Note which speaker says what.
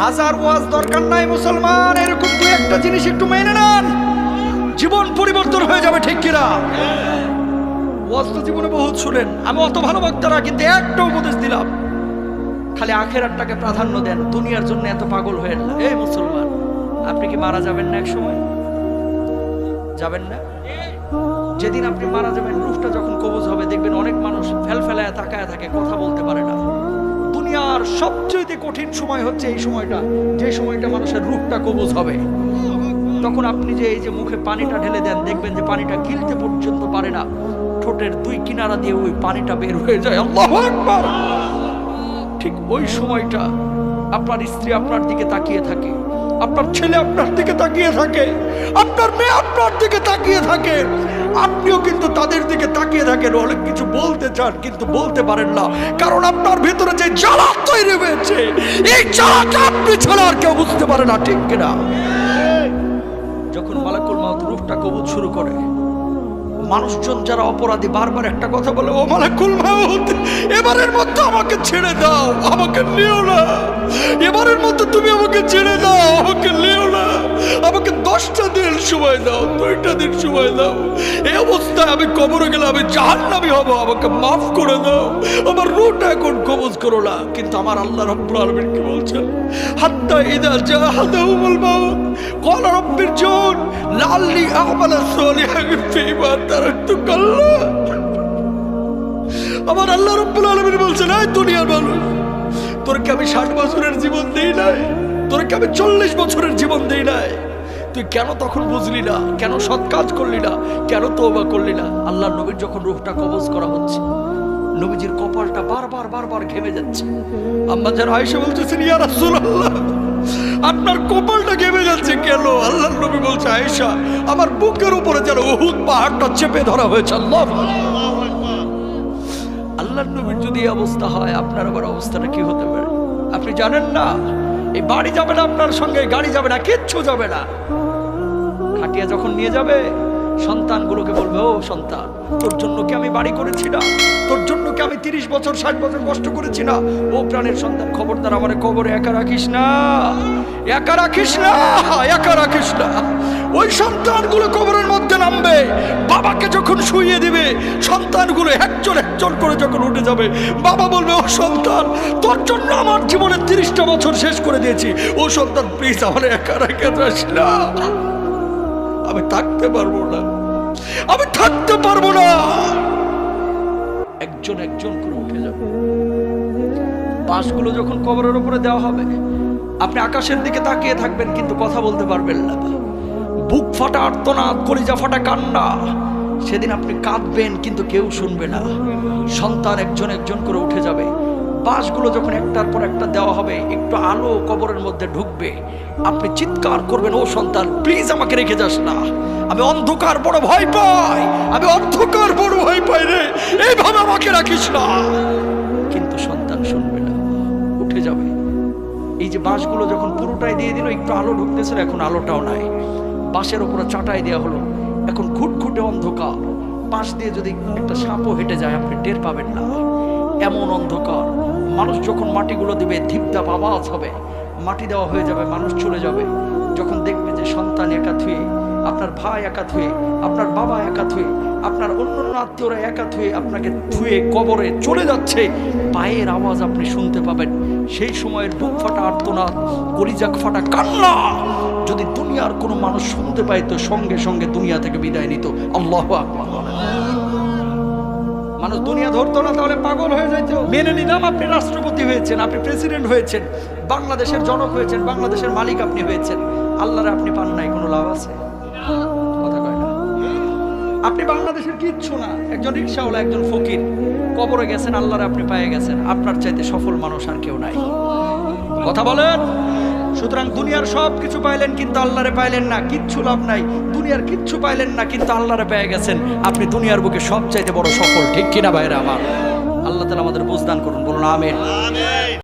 Speaker 1: হাজার ওয়াজ দরকার নাই মুসলমান, এরকম দু একটা জিনিস একটু মেনে নেন। জীবন পরিবর্তন হয়ে যাবে, ঠিক কিনা? ওয়াজ তো জীবনে বহুত শুনেন, আমি অত ভালো বক্তারা, কিন্তু একটা উপদেশ দিলাম। খালি আখেরাতটাকে প্রাধান্য দেন, দুনিয়ার জন্য এত পাগল হয়ে না এই মুসলমান, আপনি কি মারা যাবেন না এক সময় যাবেন না? যেদিন আপনি মারা যাবেন রূপটা যখন কবজ হবে, দেখবেন অনেক মানুষ ফেল ফেলায় তাকায় থাকে, কথা বলতে পারে দুনিয়ার সবচেয়ে কঠিন সময় হচ্ছে এই সময়টা। যে সময়টা মানুষের রূপটা কবজ হবে। তখন আপনি যে এই যে মুখে পানিটা ঢেলে দেন, দেখবেন যে পানিটা গিলতে পর্যন্ত পারে না। ঠোঁটের দুই কিনারা দিয়ে ওই পানিটা বের হয়ে যায়। আল্লাহু আকবার! ঠিক ওই সময়টা আপনার স্ত্রী আপনার দিকে তাকিয়ে থাকে। আপনার ছেলে আপনার দিকে তাকিয়ে থাকে। আপনার মেয়ে আপনার দিকে তাকিয়ে থাকে। আপনিও কিন্তু তাদের তাকিয়ে থাকেন, অনেক কিছু বলতে চান, কিন্তু বলতে পারেন না। কারণ আপনার ভেতরে যে জ্বালা তৈরি হয়েছে, এই জ্বালাটা আপনি ছাড়া আর কেউ বুঝতে পারে না, ঠিক কিনা? যখন মালাকুল মাউত রূপটা কবুত শুরু করে, মানুষজন যারা অপরাধী বারবার একটা কথা বলে, ও মালাকুল মাউত, এবারের মতো আমাকে ছেড়ে দাও, আমাকে নিও না, এবারের মতো তুমি আমাকে ছেড়ে দাও, আমাকে নিও না। আমাকে দশটা দিন সময় দাও, দুইটা দিন সময় দাও। এ অবস্থায় আমি কবরে গেলে আমি জাহান্নামি হব, আমাকে মাফ করে দাও। আমার রুটা এখন কবজ করো না, কিন্তু আমার আল্লাহ রব্বুল আলমিন কি বলছেন? হাত্তা ইদা জাহাদাউ বলব কল রব্বির জন লাল্লি আহমালা সোলিহা ফিমা তারাক্তু কাল্লা আমার আল্লাহ রব্বুল আলমিন বলছেন, এই দুনিয়ার মানুষ তোর কি আমি ষাট বছরের জীবন দিই নাই। তোরকে আমি চল্লিশ বছরের জীবন দেই নাই? তুই কেন তখন বুঝলি না? কেন সৎ কাজ করলি না? কেন তোবা করলি না? আল্লাহ নবীর যখন রূহটা কবজ করা হচ্ছে, নবীজির কপালটা বারবার বারবার ঘেমে যাচ্ছে। আম্মা যেন আয়সা বলতেছেন, ইয়া রাসূলুল্লাহ, আপনার কপালটা ঘেমে যাচ্ছে কেন? আল্লাহ নবী বলছে, আয়েশা, আমার বুকের উপরে যেন উহুদ পাহাড়টা চেপে ধরা হয়েছে, আল্লাহ আল্লাহ নবীর যদি অবস্থা হয়, আপনার আবার অবস্থাটা কি হতে পারে? আপনি জানেন না? এই বাড়ি যাবে না আপনার সঙ্গে, গাড়ি যাবে না, কিচ্ছু যাবে না। খাটিয়া যখন নিয়ে যাবে সন্তানগুলোকে বলবে, ও সন্তান, তোর জন্য কি আমি বাড়ি করেছি না? তোর জন্য কি আমি তিরিশ বছর, ষাট বছর কষ্ট করেছি না? ও প্রাণের সন্তান, খবরদার আমার কবরে একা রাখিস না, একা রাখিস না, একা রাখিস না। ওই সন্তানগুলো কবরের মধ্যে নামবে, বাবাকে যখন শুইয়ে দিবে, সন্তানগুলো একজন একজন করে যখন উঠে যাবে, বাবা বলবে, ও সন্তান, তোর জন্য আমার জীবনের তিরিশটা বছর শেষ করে দিয়েছি। ও সন্তান, প্লিজ আমার একা রেখে যাস না। আমি থাকতে পারব না। আমি থাকতে পারব না। একজন একজন করে উঠে যাবে। বাঁশগুলো যখন কবরের উপরে দেওয়া হবে, আপনি আকাশের দিকে তাকিয়ে থাকবেন, কিন্তু কথা বলতে পারবেন না। বুক ফাটা আর্তনাদ, কলিজা ফাটা কান্না। সেদিন আপনি কাঁদবেন, কিন্তু কেউ শুনবে না। সন্তান একজন একজন করে উঠে যাবে। বাঁশগুলো যখন একটার পর একটা দেওয়া হবে, একটু আলো কবরের মধ্যে ঢুকবে। আপনি চিৎকার করবেন, ও সন্তান প্লিজ আমাকে রেখে যাস না। আমি অন্ধকার, বড় ভয় পাই। আমি অন্ধকার, বড় ভয় পাই রে। এইভাবে আমাকে রাখিস না। কিন্তু সন্তান শুনবে না, উঠে যাবে। এই যে বাঁশগুলো যখন পুরোটাই দিয়ে দিল, একটু আলো ঢুকতেছিল এখন আলোটাও নাই। বাঁশের ওপরে চাটাই দেওয়া হলো, এখন ঘুটঘুটে অন্ধকার। পাশ দিয়ে যদি একটা সাপও হেঁটে যায়, আপনি টের পাবেন না। এমন অন্ধকার। মানুষ যখন মাটিগুলো দিবে ধিপদাপ আওয়াজ হবে। মাটি দেওয়া হয়ে যাবে, মানুষ চলে যাবে। যখন দেখবে যে সন্তান একা থুয়ে আপনার ভাই একা থুয়ে আপনার বাবা একা থুয়ে আপনার অন্য আত্মীয়রা একা থুয়ে আপনাকে থুয়ে কবরে চলে যাচ্ছে, পায়ের আওয়াজ আপনি শুনতে পাবেন। সেই সময়ের বুক ফাটা আর্তনাদ, কলিজাক ফাটা কান্না। যদি দুনিয়ার কোনো মানুষ শুনতে পাইতো, সঙ্গে সঙ্গে দুনিয়া থেকে বিদায় নিত। আল্লাহ আকবার। মানুষ দুনিয়া ধরতো না, তাহলে পাগল হয়ে যেত মেনে নিলাম, আপনি রাষ্ট্রপতি হয়েছেন, আপনি প্রেসিডেন্ট হয়েছেন, বাংলাদেশের জনক হয়েছেন, বাংলাদেশের মালিক আপনি হয়েছেন। আল্লাহরে আপনি পান নাই, কোনো লাভ আছে? না আপনি বাংলাদেশের কিচ্ছু না। একজন রিক্সাওয়ালা একজন ফকির। কবরে গেছেন, আল্লাহরে আপনি পায়ে গেছেন। আপনার চাইতে সফল মানুষ আর কেউ নাই। কথা বলেন? সুতরাং দুনিয়ার সব কিছু পাইলেন কিন্তু আল্লাহরে পাইলেন না। কিচ্ছু লাভ নাই। দুনিয়ার কিচ্ছু পাইলেন না কিন্তু আল্লাহরে পেয়ে গেছেন। আপনি দুনিয়ার বুকে সব চাইতে বড় সফল, ঠিক কিনা ভাইরা আমার? আল্লাহ তালা আমাদের বুঝদান করুন, বলুন আমের